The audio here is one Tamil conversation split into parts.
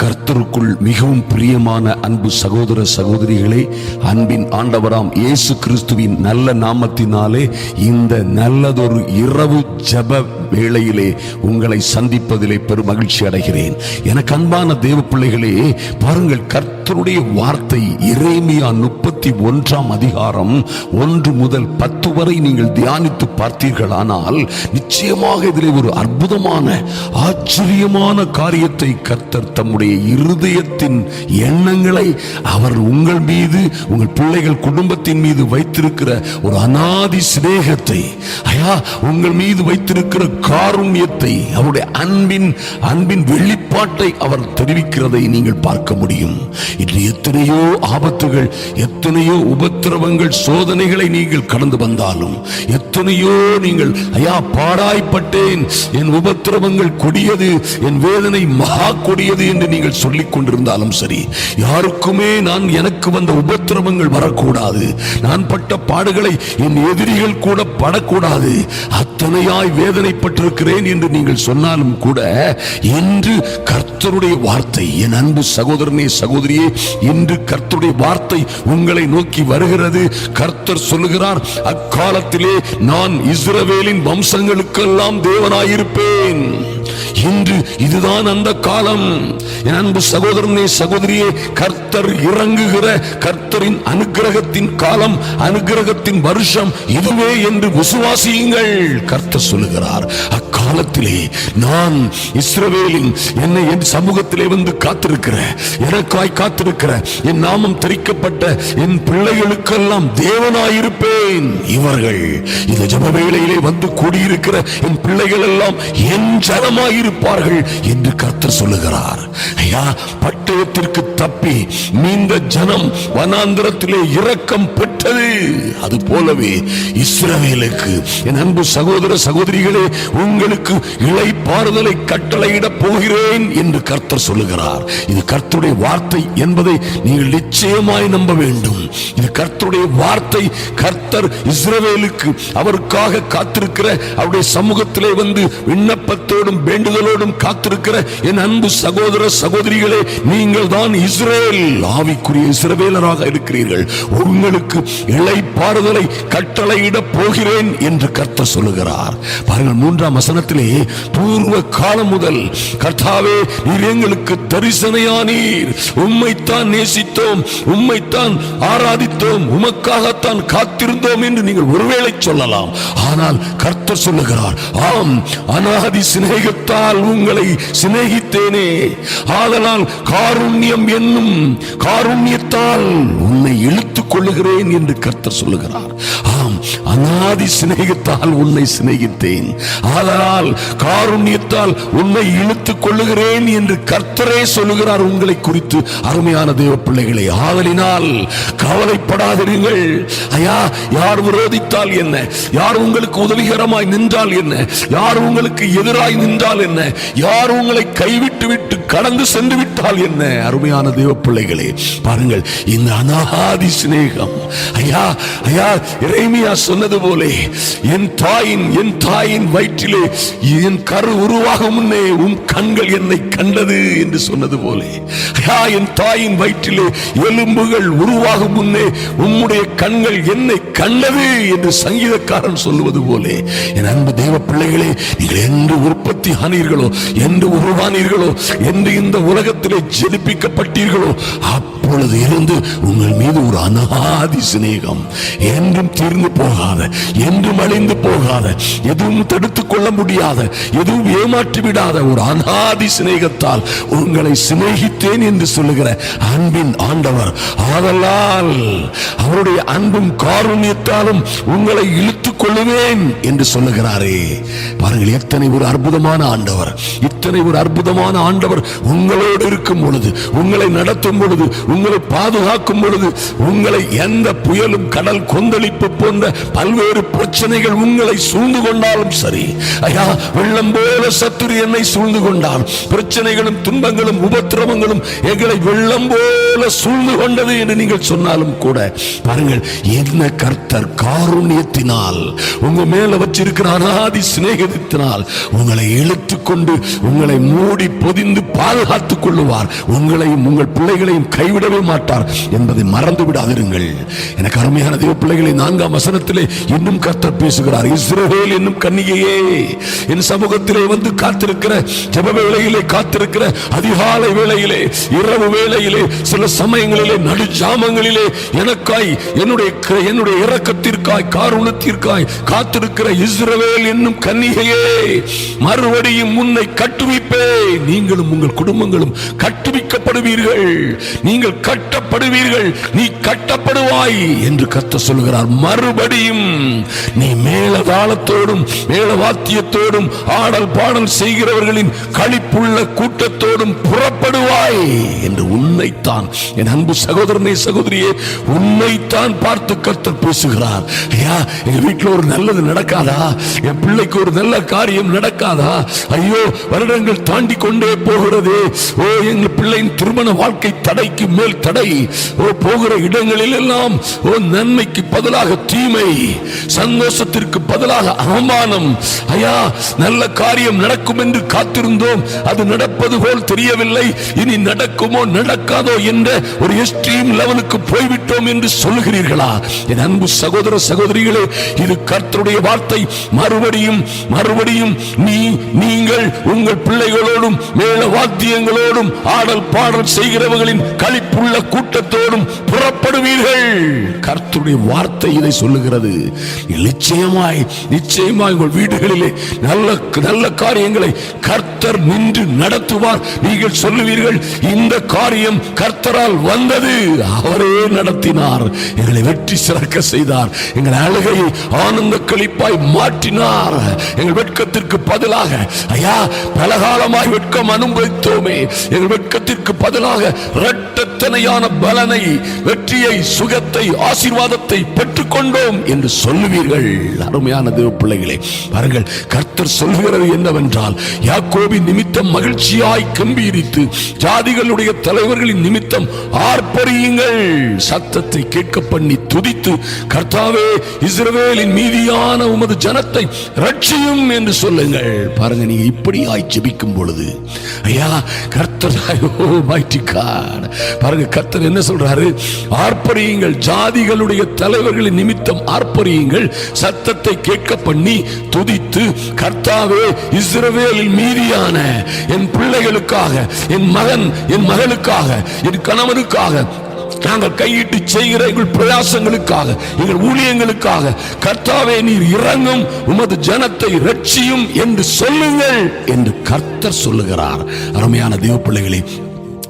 கர்த்தருக்குள் மிகவும் பிரியமான அன்பு சகோதர சகோதரிகளே அன்பின் ஆண்டவராம் இயேசு கிறிஸ்துவின் நல்ல நாமத்தினாலே இந்த நல்லதொரு இரவு ஜப வேளையிலே உங்களை சந்திப்பதிலே பெரும் மகிழ்ச்சி அடைகிறேன். எனக்கு அன்பான தேவ பிள்ளைகளே பாருங்கள் கர்த்தருடைய வார்த்தை இறைமையா முப்பத்தி ஒன்றாம் அதிகாரம் ஒன்று முதல் பத்து வரை நீங்கள் தியானித்து பார்த்தீர்களானால் நிச்சயமாக இதிலே ஒரு அற்புதமான ஆச்சரியமான காரியத்தை கர்த்தர் தம்முடைய இருதயத்தின் எண்ணங்களை அவர் உங்கள் மீது உங்கள் பிள்ளைகள் குடும்பத்தின் மீது வைத்திருக்கிற ஒரு அனாதி சிநேகத்தை ஐயா உங்கள் மீது வைத்திருக்கிற காருண்யத்தை அவருடைய அன்பின் அன்பின் வெளிப்பாட்டை அவர் தெரிவிக்கிறதை நீங்கள் பார்க்க முடியும். இன்று எத்தனையோ ஆபத்துகள் எத்தனையோ உபத்திரவங்கள் சோதனைகளை நீங்கள் கடந்து வந்தாலும் எத்தனையோ நீங்கள் ஐயா பாடாய்ப்பட்டேன். என் உபத்திரவங்கள் கொடியது என் வேதனை மகா கொடியது என்று நீங்கள் சொல்லிக் கொண்டிருந்தாலும் சரி யாருக்குமே நான் எனக்கு வந்த உபத்திரவங்கள் வரக்கூடாது. நான் பட்ட பாடுகளை என் எதிரிகள் கூட படக்கூடாது. அத்தனையாய் வேதனைப்பட்டிருக்கிறேன் என்று நீங்கள் சொன்னாலும் கூட என்று கர்த்தருடைய வார்த்தை என் அன்பு சகோதரனே சகோதரியே இன்று கர்த்தருடைய வார்த்தை உங்களை நோக்கி வருகிறது. கர்த்தர் சொல்லுகிறார் அக்காலத்திலே நான் இஸ்ரவேலின் வம்சங்களுக்கெல்லாம் தேவனாயிருப்பேன். இன்று இதுதான் அந்த காலம். என் அன்பு சகோதரனே சகோதரியே கர்த்தர் இறங்குகிற கர்த்தரின் அனுக்கிரகத்தின் காலம் அனுக்கிரகத்தின் வருஷம் இதுவே என்று விசுவாசியுங்கள். கர்த்தர் சொல்லுகிறார் காலத்திலே நான் இஸ்ரவேலின் என்னை என் சமூகத்திலே வந்து காத்திருக்கிற எனக்காய் காத்திருக்கிற என் நாமம் தெரிக்கப்பட்ட என் பிள்ளைகளுக்கெல்லாம் தேவனாயிருப்பேன். இவர்கள் இந்த ஜப வேளையிலே வந்து கூடியிருக்கிற என் பிள்ளைகள் எல்லாம் என் ஜனமாயிருப்பார்கள் என்று கர்த்தர் சொல்லுகிறார். ஐயா பட்டயத்திற்கு தப்பி நீந்த ஜனம் வனாந்திரத்திலே இரக்கம் பெற்று விட்டது அது போலவே இஸ்ரவேலுக்கு என் அன்பு சகோதர சகோதரிகளே உங்களுக்கு இலை பாறுதலை கட்டளையிட போகிறேன் என்று கர்த்தர் சொல்லுகிறார். இது கர்த்தருடைய வார்த்தை என்பதை நீங்கள் நிச்சயமாய் நம்ப வேண்டும். இது கர்த்தருடைய வார்த்தை. கர்த்தர் இஸ்ரவேலுக்கு அவருக்காக காத்திருக்கிற அவருடைய சமூகத்திலே வந்து விண்ணப்பத்தோடும் வேண்டுதலோடும் காத்திருக்கிற என் அன்பு சகோதர சகோதரிகளே நீங்கள் தான் இஸ்ரேல் ஆவிக்குரிய இஸ்ரவேலராக இருக்கிறீர்கள். உங்களுக்கு இலை பாறுதலை கட்டளையிட போகிறேன் என்று கர்த்தர் சொல்லுகிறார். பாருங்கள் மூன்றாம் வசனத்திலே பூர்வ காலம் முதல் கர்த்தாவே நீர் எங்களுக்கு தரிசனையானீர். உம்மைத்தான் நேசித்தோம் உம்மைத்தான் ஆராதித்தோம் உமக்காகத்தான் காத்திருந்தோம் என்று நீங்கள் ஒருவேளை சொல்லலாம். ஆனால் கர்த்தர் சொல்லுகிறார் ஆம் அனாதி சிநேகத்தால் உங்களை சிநேகித்தேனே. ஆதலால் காருண்யம் என்னும் காருண்யத்தால் உன்னை இழுத்துக் கொள்ளுகிறேன் என்று கர்த்தர் சொல்லுகிறார். ஆம் அநாதி சிநேகித்தால் உன்னை சிநேகித்தேன். ஆதலால் காருண்யத்தால் உன்னை இழுத்துக் கொள்ளுகிறேன் என்று கர்த்தரே சொல்லுகிறார் உங்களை குறித்து அருமையான தேவ பிள்ளைகளை. ஆதலினால் கவலைப்படாதிருங்கள். ஐயா யார் விரோதி விரோதித்தால் என்ன? யார் உங்களுக்கு உதவிகரமாய் நின்றால் என்ன? யார் உங்களுக்கு எதிராய் நின்றால் என்ன? யார் உங்களை கைவிட்டு விட்டு கடந்து சென்று விட்டால் என்ன? அருமையான தேவ பிள்ளைகளே பாருங்கள் இந்த அனாகாதி சிநேகம். ஐயா ஐயா இறைமையா சொன்னது போலே என் தாயின் என் தாயின் வயிற்றிலே என் கரு உருவாக முன்னே உன் கண்கள் என்னை கண்டது என்று சொன்னது போலே. ஐயா என் தாயின் வயிற்றிலே எலும்புகள் உருவாகும் முன்னே உம்முடைய கண்கள் என்னை கண்டது என்று சங்கீதக்காரன் சொல்லுவது போலே என் அன்பு தேவ பிள்ளைகளே நீங்கள் என்று உற்பத்தி ஆனீர்களோ என்று உருவானீர்களோ என்று இந்த உலகத்திலே ஜெனிப்பிக்கப்பட்டீர்களோ அப்பொழுது இருந்து உங்கள் மீது ஒரு அனாதி சிநேகம். என்றும் தீர்ந்து போகாத என்றும் அழிந்து போகாத எதுவும் தடுத்துக் கொள்ள முடியாத எதுவும் ஏமாற்றி விடாத ஒரு அனாதி சிநேகத்தால் உங்களை சிநேகித்தேன் என்று சொல்லுகிற அன்பின் ஆண்டவர். ஆதலால் அவருடைய அன்பும் காருண்யத்தாலும் உங்களை இழுத்து கொள்ளுவேன் என்று சொல்லுகிறாரே. பாருங்கள் எத்தனை ஒரு அற்புதமான ஆண்டவர். இத்தனை ஒரு அற்புதமான ஆண்டவர் உங்களோடு இருக்கும் பொழுது உங்களை நடத்தும் பொழுது உங்களை பாதுகாக்கும் பொழுது உங்களை எந்த புயலும் கடல் கொந்தளிப்பு போன்ற பல்வேறு பிரச்சனைகள் உங்களை சூழ்ந்து கொண்டாலும் சரி. ஐயா வெள்ளம் போல சத்துரு என்னை சூழ்ந்து கொண்டான். பிரச்சனைகளும் துன்பங்களும் உபத்திரவங்களும் எங்களை வெள்ளம் போல சூழ்ந்து கொண்டது என்று நீங்கள் சொன்னாலும் கூட பாருங்கள் என்ன கர்த்தர் காருண்யத்தினால் உங்க மேல வச்சிருக்கிற அனாதி சிநேகத்தினால் உங்களை இழுத்துக் கொண்டு உங்களை மூடி பொதிந்து பாதுகாத்துக் கொள்ளுவார். உங்களையும் உங்கள் பிள்ளைகளையும் கைவிடவே மாட்டார் என்பதை மறந்து விடாதிருங்கள். எனக்கு அருமையான தேவ பிள்ளைகளை நான்காம் வசனத்திலே இன்னும் கர்த்தர் பேசுகிறார். இஸ்ரேல் என்னும் கன்னிகையே என் சமூகத்திலே வந்து காத்திருக்கிற ஜப வேளையிலே காத்திருக்கிற அதிகாலை வேளையிலே இரவு வேளையிலே சில சமயங்களிலே நடு ஜாமங்களிலே எனக்காய் என்னுடைய என்னுடைய இரக்கத்திற்காய் காரணத்திற்காய் காத்திருக்கிற இஸ்ரவேல் என்னும் கன்னிகையே மறுபடியும் முன்னை கட்டுவிப்பே நீங்களும் உங்கள் குடும்பங்களும் கட்டுவிக்க கட்டப்படுவீர்கள். நீங்கள் கட்டப்படுவீர்கள். நீ கட்டப்படுவாய் என்று கத்த சொல்கிறார் மறுபடியும் நீ மேலதாளத்தோடும் மேல வாத்தியத்தோடும் ஆடல் பாடல் செய்கிறவர்களின் கழிப்புள்ள கூட்டத்தோடும் புறப்படுவாய் என்று உன்னைத்தான் என் அன்பு சகோதரனை சகோதரியே உன்னைத்தான் பார்த்து கத்தர் பேசுகிறார். ஐயா எங்க வீட்டில் ஒரு நல்லது நடக்காதா? என் பிள்ளைக்கு ஒரு நல்ல காரியம் நடக்காதா? ஐயோ வருடங்கள் தாண்டி கொண்டே போகிறது. ஓ எங்கள் பிள்ளையின் திருமண வாழ்க்கை தடைக்கு மேல் தடை. ஓ போகிற இடங்களில் எல்லாம் ஓ நன்மைக்கு பதிலாக தீமை. சந்தோஷத்திற்கு பதிலாக அவமானம். ஐயா நல்ல காரியம் நடக்கும் என்று காத்திருந்தோம். அது நடப்பது போல் தெரியவில்லை. இனி நடக்குமோ நடக்காதோ என்ற ஒரு எக்ஸ்ட்ரீம் லெவலுக்கு போய்விட்டோம் என்று சொல்லுகிறீர்களா? என் அன்பு சகோதர சகோதரிகளே இது கர்த்தருடைய வார்த்தை. மறுபடியும் மறுபடியும் நீ நீங்கள் உங்கள் பிள்ளைகளோடும் மேல வாத்தியங்களோடும் ஆடல் பாடல் செய்கிறவர்களின் கழிப்புள்ள கூட்டத்தோடும் புறப்படுவீர்கள். கர்த்தருடைய வார்த்தை இதை சொல்லுகிறது. நிச்சயமாய் நிச்சயமாய் உங்கள் வீடுகளிலே நல்ல நல்ல காரியங்களை கர்த்தர் நின்று நடத்துவார். நீங்கள் சொல்லுவீர்கள் இந்த காரியம் கர்த்தரால் வந்தது. அவரே நடத்தினார். எங்களை வெற்றி சிறக்க செய்தார். எங்கள் அழுகையை ஆனந்த கழிப்பாய் மாற்றினார். எங்கள் வெட்கத்திற்கு பதிலாக ஐயா பலகாலமாய் வெட்கம் அனுபவித்தோமே. எங்கள் வெட்கத்திற்கு பதிலாக இரட்டத்தனையான பலனை வெற்றியை சுகத்தை ஆசீர்வாதத்தை பெற்றுக்கொண்டோம் என்று சொல்லுவீர்கள். அருமையான தேவ பிள்ளைகளே பாருங்கள் கர்த்தர் சொல்கிறது என்னவென்றால் யாக்கோபின் நிமித்தம் மகிழ்ச்சியாய் கம்பீரித்து ஜாதிகளுடைய தலைவர்களின் நிமித்தம் ஆர்ப்பரியுங்கள். சத்தத்தை கேட்க பண்ணி துதித்து கர்த்தாவே இஸ்ரவேலின் மீதியான உமது ஜனத்தை ரட்சியும் என்று சொல்லுங்கள். பாருங்க நீங்க இப்படியாய் ஜெபிக்கும் பொழுது ஐயா கர்த்தர் மைட்டி காட் பாருங்க கர்த்தர் என்ன சொல்றாரு? ஆர்ப்பரியுங்கள் ஜாதிகளுடைய தலைவர்களின் நிமித்தம் ஆர்ப்பரியுங்கள் சத்தத்தை கேட்க பண்ணி துதித்து கர்த்தாவே இஸ்ரவேலின் மீதியான என் பிள்ளைகளுக்காக என் மகன் என் மகளுக்காக என் கணவனுக்காக நாங்கள் கையிட்டு செய்கிற எங்கள் பிரயாசங்களுக்காக எங்கள் ஊழியங்களுக்காக கர்த்தாவே நீர் இறங்கும் உமது ஜனத்தை ரட்சியும் என்று சொல்லுங்கள் என்று கர்த்தர் சொல்லுகிறார். அருமையான தேவ பிள்ளைகளை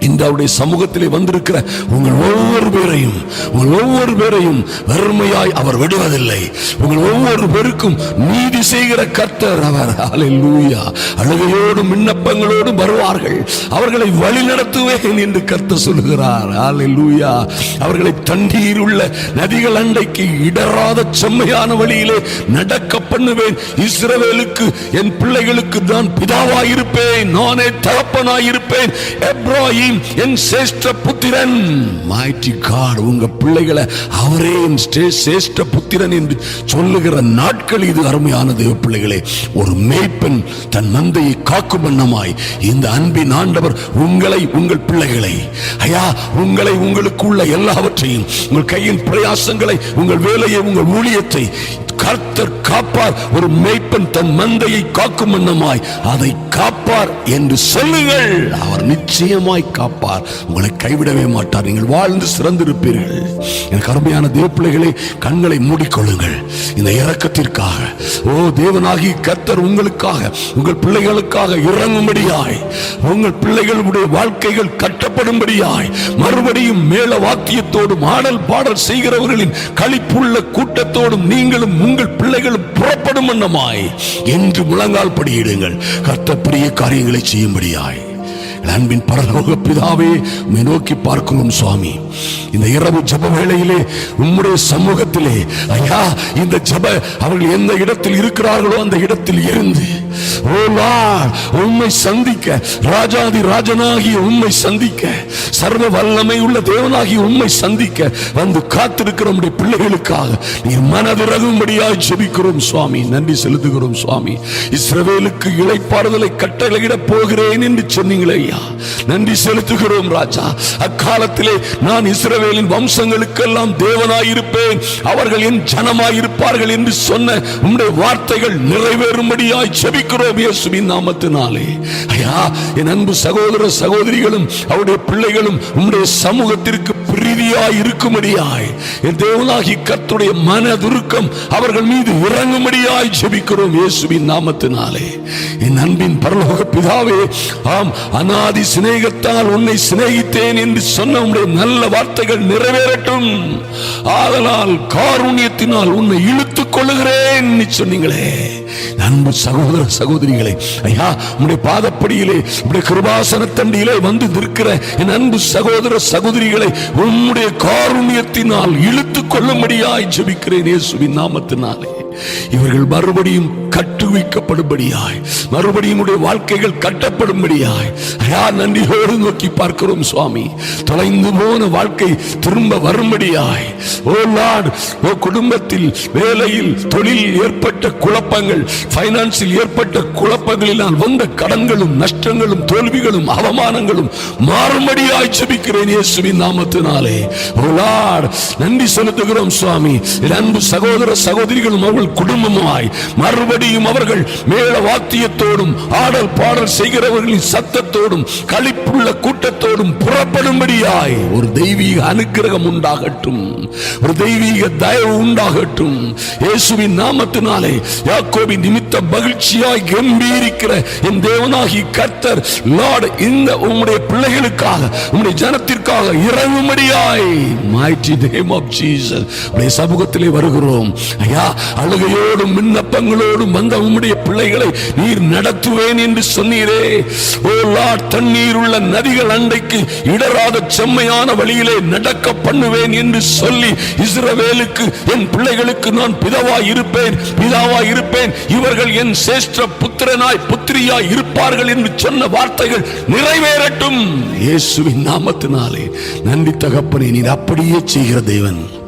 இந்த அவருடைய சமூகத்திலே வந்திருக்கிற உங்கள் ஒவ்வொரு பேரையும் உங்கள் ஒவ்வொரு பேரையும் வறுமையாய் அவர் விடுவதில்லை. உங்கள் ஒவ்வொரு பேருக்கும் நீதி செய்கிற கர்த்தர் அவர். ஹalleluya அழுகையோடும் விண்ணப்பங்களோடும் வருவார்கள். அவர்களை வழி நடத்துவேன் என்று கர்த்தர் சொல்லுகிறார். அலையூயா அவர்களை தண்ணீர் உள்ள நதிகள் அண்டைக்கு இடராத செம்மையான வழியிலே நடக்க பண்ணுவேன். இஸ்ரவேலுக்கு என் பிள்ளைகளுக்கு நான் பிதாவாயிருப்பேன். நானே தகப்பனாயிருப்பேன். எப்ராஹிம் என் சிரேஷ்ட புத்திரன். Mighty காட் உங்க பிள்ளைகளை அவரே என் ஸ்ரே- சிரேஷ்ட புத்திரன் என்று சொல்லுகிற நாட்கள் இது அருமையான தேவ பிள்ளைகளே. ஒரு மேய்ப்பெண் தன் மந்தையை காக்கும் வண்ணமாய் இந்த அன்பின் ஆண்டவர் உங்களை உங்கள் பிள்ளைகளை. ஐயா உங்களை உங்களுக்குள்ள எல்லாவற்றையும் உங்கள் கையின் பிரயாசங்களை உங்கள் வேலையை உங்கள் ஊழியத்தை கர்த்தர் காப்பார். ஒரு மேய்ப்பன் தன் மந்தையை காக்கும் வண்ணமாய் அதை காப்பார் என்று சொல்லுங்கள். அவர் நிச்சயமாய் காப்பார். உங்களை கைவிடவே மாட்டார். நீங்கள் வாழ்ந்து சிறந்திருப்பீர்கள். எனக்கு அருமையான தேவப்பிள்ளைகளை கண்களை மூடிக்கொள்ளுங்கள். இந்த இறக்கத்திற்காக ஓ தேவனாகி கர்த்தர் உங்களுக்காக உங்கள் பிள்ளைகளுக்காக இறங்கும்படியாய் உங்கள் பிள்ளைகளுடைய வாழ்க்கைகள் கட்டப்படும்படியாய் மறுபடியும் மேல வாக்கியத்தோடும் ஆடல் பாடல் செய்கிறவர்களின் களிப்புள்ள கூட்டத்தோடும் நீங்களும் உங்கள் பிள்ளைகள் புறப்படும் வண்ணமாய் என்று முழங்கால் படியிடுங்கள். கர்த்தர் பெரிய காரியங்களை செய்யும்படியாய். அன்பின் பரலோக பிதாவே உண்மை நோக்கி பார்க்கிறோம் சுவாமி. இந்த இரவு ஜப வேளையிலே உம்முடைய சமூகத்திலே ஐயா இந்த ஜப அவர்கள் எந்த இடத்தில் இருக்கிறார்களோ அந்த இடத்தில் இருந்து உண்மை சந்திக்க ராஜாதி ராஜனாகிய உண்மை சந்திக்க சர்வ வல்லமை உள்ள தேவனாகிய உண்மை சந்திக்க வந்து காத்திருக்கிற நம்முடைய பிள்ளைகளுக்காக நீர் மனதிறகும்படியாய் ஜெபிக்கிறோம் சுவாமி. நன்றி செலுத்துகிறோம் சுவாமி. இஸ்ரவேலுக்கு இழைப்பாறுதலை கட்டளையிட போகிறேன் என்று சொன்னீங்களே ஐயா. நன்றி செலுத்துகிறோம் ராஜா. அக்காலத்திலே நான் இஸ்ரவேலின் வம்சங்களுக்கெல்லாம் தேவனாயிருப்பேன். அவர்கள் என் ஜனமாயிருப்பார்கள் என்று சொன்ன உம்முடைய வார்த்தைகள் நிறைவேறும்படியாய் ஜெபிக்கிறோம் இயேசுவின் நாமத்தினாலே. ஐயா என் அன்பு சகோதர சகோதரிகளும் அவருடைய பிள்ளைகளும் உம்முடைய சமூகத்திற்கு பிரீதியாய் இருக்கும்படியாய். என் தேவனாகி கத்துடைய மனதுருக்கம் அவர்கள் மீது இறங்கும்படியாய் ஜெபிக்கிறோம் இயேசுவின் நாமத்தினாலே. என் அன்பின் பரலோக பிதாவே ஆம் அனாதி சிநேகத்தால் உன்னை சிநேகித்தேன் என்று சொன்ன உடைய நல்ல வார்த்தைகள் நிறைவேறட்டும். ஆதலால் காருண்யத்தினால் உன்னை இழுத்துக் கொள்ளுகிறேன் என்று சொன்னீங்களே. அன்பு சகோதர சகோதரிகளே ஐயா உடைய பாதப்படியிலே உடைய கிருபாசன தண்டியிலே வந்து நிற்கிற என் அன்பு சகோதர சகோதரிகளை உம்முடைய காருண்யத்தினால் இழுத்துக் கொள்ளும்படியாய் ஜபிக்கிறேன் இயேசுவின் நாமத்தினாலே. இவர்கள் மறுபடியும் கட்டுவிக்கப்படும்படியாய் மறுபடியும் உடைய வாழ்க்கைகள் கட்டப்படும்படியாய் ஐயா நன்றியோடு நோக்கி பார்க்கிறோம் சுவாமி. தொலைந்து போன வாழ்க்கை திரும்ப வரும்படியாய். ஓ லார்ட் ஓ குடும்பத்தில் வேலையில் தொழிலில் ஏற்பட்ட குழப்பங்கள் பைனான்சில் ஏற்பட்ட குழப்பங்களினால் வந்த கடன்களும் நஷ்டங்களும் தோல்விகளும் அவமானங்களும் மாறும்படியாய் செபிக்கிறேன் இயேசுவின் நாமத்தினாலே. ஓ லார்ட் நன்றி செலுத்துகிறோம் சுவாமி. அன்பு சகோதர சகோதரிகளும் அவர்கள் குடும்பமாய் மறுபடியும் அவர்கள் மேல வாத்தியத்தோடும் ஆடல் பாடல் செய்கிறவர்களின் சத்தத்தோடும் களிப்புள்ள கூட்டத்தோடும் புறப்படும்படியாய் ஒரு தெய்வீக அனுக்கிரகம் உண்டாகட்டும். ஒரு தெய்வீக தயவு உண்டாகட்டும். இயேசுவின் நாமத்தினாலே யாக்கோபின் நிமித்த மகிழ்ச்சியாய் கம்பீரிக்கிற என் தேவனாகி கர்த்தர் லார்டு இந்த உம்முடைய பிள்ளைகளுக்காக உம்முடைய ஜனத்திற்காக இறங்கும்படியாய் மாய்டி name ஆஃப் ஜீசஸ் உடைய சமூகத்திலே வருகிறோம். ஐயா அழுகையோடும் விண்ணப்பங்களோடும் வந்த உம்முடைய பிள்ளைகளை நீர் நடத்துவேன் என்று சொன்னீரே. ஓ லார்ட் தண்ணீர் உள்ள நதிகள் அண்டைக்கு இடராத செம்மையான வழியிலே நடக்க பண்ணுவேன் என்று சொல்லி இஸ்ரவேலுக்கு என் பிள்ளைகளுக்கு நான் பிதவாய் இருப்பேன் பிதாவாய் இருப்பேன். இவர்கள் என் சேஷ்ட புத்திரனாய் புத்திரியாய் இருப்பார்கள் என்று சொன்ன வார்த்தைகள் நிறைவேறட்டும். இயேசுவின் நாமத்தினாலே நன்றி தகப்பனே நீர் அப்படியே செய்கிற தேவன்.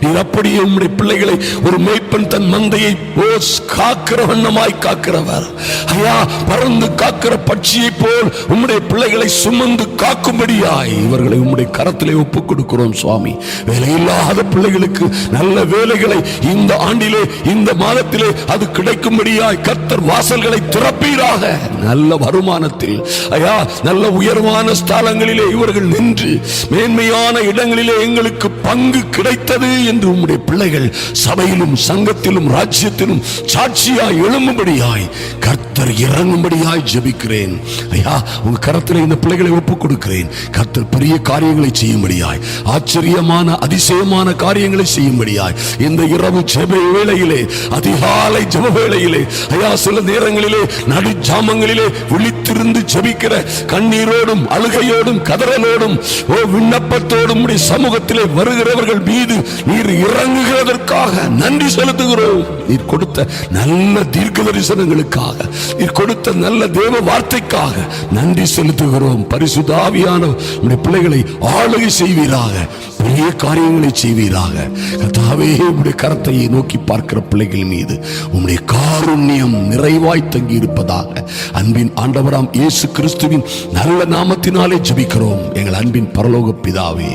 நீர் அப்படியே உம்முடைய பிள்ளைகளை ஒரு தகப்பன் தன் மந்தையை ஓஸ் காக்கிற வண்ணமாய் காக்கிறவர். ஐயா பறந்து காக்கிற பட்சியை போல் உம்முடைய பிள்ளைகளை சுமந்து காக்கும்படியாய் இவர்களை உம்முடைய கரத்திலே ஒப்புக் கொடுக்கிறோம் சுவாமி. வேலையில்லாத பிள்ளைகளுக்கு நல்ல வேலைகளை இந்த ஆண்டிலே இந்த மாதத்திலே அது கிடைக்கும்படியாய் கர்த்தர் வாசல்களை திறப்பீராக. நல்ல வருமானத்தில் ஐயா நல்ல உயர்வான ஸ்தலங்களிலே இவர்கள் நின்று மேன்மையான இடங்களிலே எங்களுக்கு பங்கு கிடைத்தது என்று உம்முடைய பிள்ளைகள் சபையிலும் சங்கத்திலும் ராஜ்யத்திலும் சாட்சியாய் எழும்பும்படியாய் கர்த்தர் இறங்கும்படியாய் ஜபிக்கிறேன். ஐயா உங்க கரத்தில் இந்த பிள்ளைகளை ஒப்புக் கொடுக்கிறேன் கர்த்தர் பெரிய காரியங்களை செய்யும்படியாய் ஆச்சரியமான அதிசயமான காரியங்களை செய்யும்படியாய் இந்த இரவு ஜெப வேளையிலே அதிகாலை ஜெப வேளையிலே ஐயா சில நேரங்களிலே நடு ஜாமங்களிலே விழித்திருந்து ஜபிக்கிற கண்ணீரோடும் அழுகையோடும் கதறலோடும் ஓ விண்ணப்பத்தோடும் சமூகத்திலே வருகிறவர்கள் மீது நீர் இறங்குகிறதற்காக நன்றி சொல்ல செலுத்துகிறோம். நீர் கொடுத்த நல்ல தீர்க்க தரிசனங்களுக்காக நீர் கொடுத்த நல்ல தேவ வார்த்தைக்காக நன்றி செலுத்துகிறோம். பரிசுதாவியான உம்முடைய பிள்ளைகளை ஆளுகை செய்வீராக பெரிய காரியங்களை செய்வீராக. கர்த்தாவே உடைய கரத்தை நோக்கி பார்க்கிற பிள்ளைகள் மீது உம்முடைய காருண்யம் நிறைவாய் தங்கி இருப்பதாக அன்பின் ஆண்டவராம் இயேசு கிறிஸ்துவின் நல்ல நாமத்தினாலே ஜபிக்கிறோம். எங்கள் அன்பின் பரலோக பிதாவே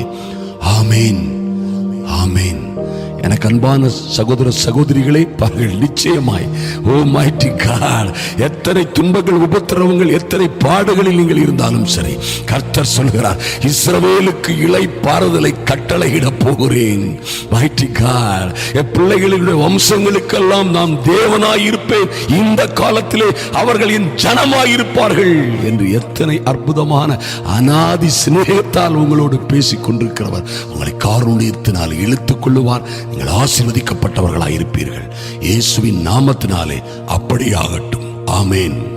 ஆமேன் ஆமேன். எனக்கு அன்பான சகோதர சகோதரிகளே பாருங்கள் நிச்சயமாய் ஓ மைட்டி காட் எத்தனை துன்பங்கள் உபத்திரவங்கள் எத்தனை பாடுகளில் நீங்கள் இருந்தாலும் சரி கர்த்தர் சொல்கிறார் இஸ்ரவேலுக்கு இலை பாறுதலை கட்டளையிட போகிறேன். மைட்டி காட் என் பிள்ளைகளினுடைய வம்சங்களுக்கெல்லாம் நாம் தேவனாய் இருப்பேன் இந்த காலத்திலே அவர்கள் என் ஜனமாய் இருப்பார்கள் என்று எத்தனை அற்புதமான அனாதி சிநேகத்தால் உங்களோடு பேசிக் கொண்டிருக்கிறவர் உங்களை காருண்யத்தினால் இழுத்துக் கொள்ளுவார் நீங்கள் ஆசீர்வதிக்கப்பட்டவர்களாய் இருப்பீர்கள் இயேசுவின் நாமத்தினாலே அப்படியாகட்டும். ஆமேன்.